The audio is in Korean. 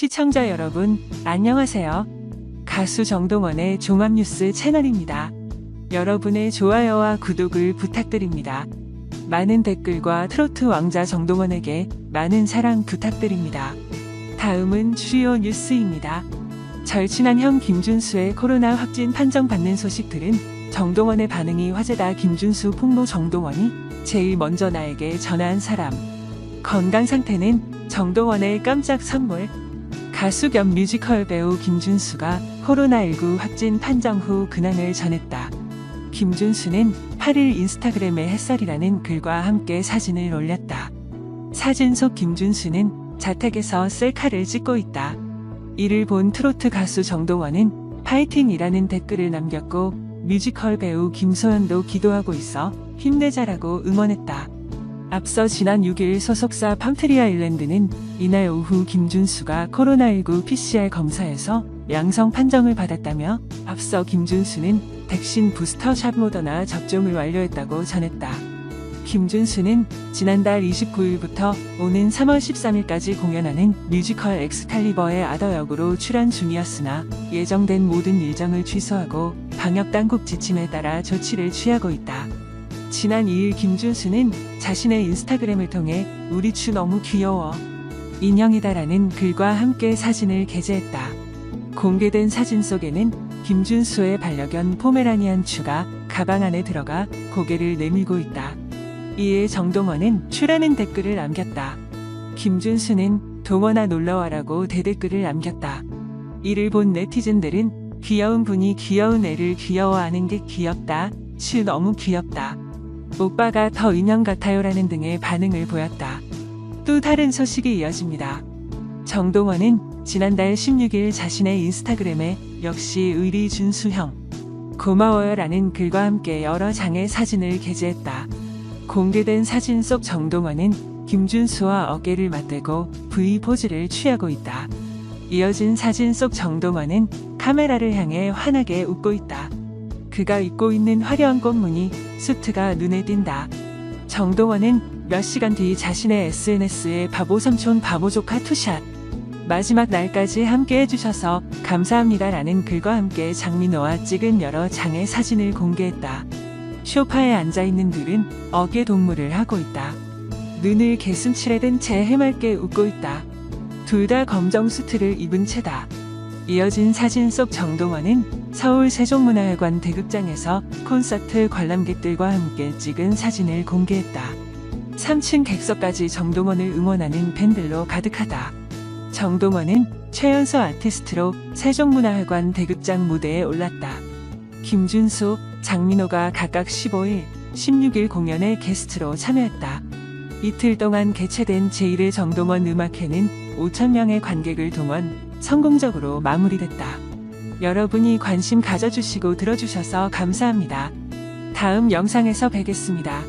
시청자 여러분, 안녕하세요. 가수 정동원의 종합뉴스 채널입니다. 여러분의 좋아요와 구독을 부탁드립니다. 많은 댓글과 트로트 왕자 정동원에게 많은 사랑 부탁드립니다. 다음은 주요 뉴스입니다. 절친한 형 김준수의 코로나 확진 판정받는 소식 들은 정동원의 반응이 화제다. 김준수 폭로 정동원이 제일 먼저 나에게 전화한 사람. 건강 상태는 정동원의 깜짝 선물. 가수 겸 뮤지컬 배우 김준수가 코로나19 확진 판정 후 근황을 전했다. 김준수는 8일 인스타그램에 햇살이라는 글과 함께 사진을 올렸다. 사진 속 김준수는 자택에서 셀카를 찍고 있다. 이를 본 트로트 가수 정동원은 파이팅이라는 댓글을 남겼고 뮤지컬 배우 김소연도 기도하고 있어 힘내자라고 응원했다. 앞서 지난 6일 소속사 팜트리 아 일랜드는 이날 오후 김준수가 코로나19 PCR 검사에서 양성 판정을 받았다며 앞서 김준수는 백신 부스터샷 모더나 접종을 완료했다고 전했다. 김준수는 지난달 29일부터 오는 3월 13일까지 공연하는 뮤지컬 엑스칼리버의 아더 역으로 출연 중이었으나 예정된 모든 일정을 취소하고 방역 당국 지침에 따라 조치를 취하고 있다. 지난 2일 김준수는 자신의 인스타그램을 통해 우리 추 너무 귀여워. 인형이다라는 글과 함께 사진을 게재했다. 공개된 사진 속에는 김준수의 반려견 포메라니안 추가 가방 안에 들어가 고개를 내밀고 있다. 이에 정동원은 추라는 댓글을 남겼다. 김준수는 동원아 놀러와라고 대댓글을 남겼다. 이를 본 네티즌들은 귀여운 분이 귀여운 애를 귀여워하는 게 귀엽다. 추 너무 귀엽다. 오빠가 더 인형 같아요라는 등의 반응을 보였다. 또 다른 소식이 이어집니다. 정동원은 지난달 16일 자신의 인스타그램에 역시 의리 준수형 고마워요라는 글과 함께 여러 장의 사진을 게재했다. 공개된 사진 속 정동원은 김준수와 어깨를 맞대고 V 포즈를 취하고 있다. 이어진 사진 속 정동원은 카메라를 향해 환하게 웃고 있다. 그가 입고 있는 화려한 꽃무늬 수트가 눈에 띈다. 정동원은 몇 시간 뒤 자신의 SNS에 바보 삼촌 바보 조카 투샷 마지막 날까지 함께 해주셔서 감사합니다라는 글과 함께 장민호와 찍은 여러 장의 사진을 공개했다. 쇼파에 앉아있는 둘은 어깨 동무를 하고 있다. 눈을 개슴칠에 든채 해맑게 웃고 있다. 둘 다 검정 수트를 입은 채다. 이어진 사진 속 정동원은 서울 세종문화회관 대극장에서 콘서트 관람객들과 함께 찍은 사진을 공개했다. 3층 객석까지 정동원을 응원하는 팬들로 가득하다. 정동원은 최연소 아티스트로 세종문화회관 대극장 무대에 올랐다. 김준수, 장민호가 각각 15일, 16일 공연에 게스트로 참여했다. 이틀 동안 개최된 제1회 정동원 음악회는 5천명의 관객을 동원 성공적으로 마무리됐다. 여러분이 관심 가져주시고 들어주셔서 감사합니다. 다음 영상에서 뵙겠습니다.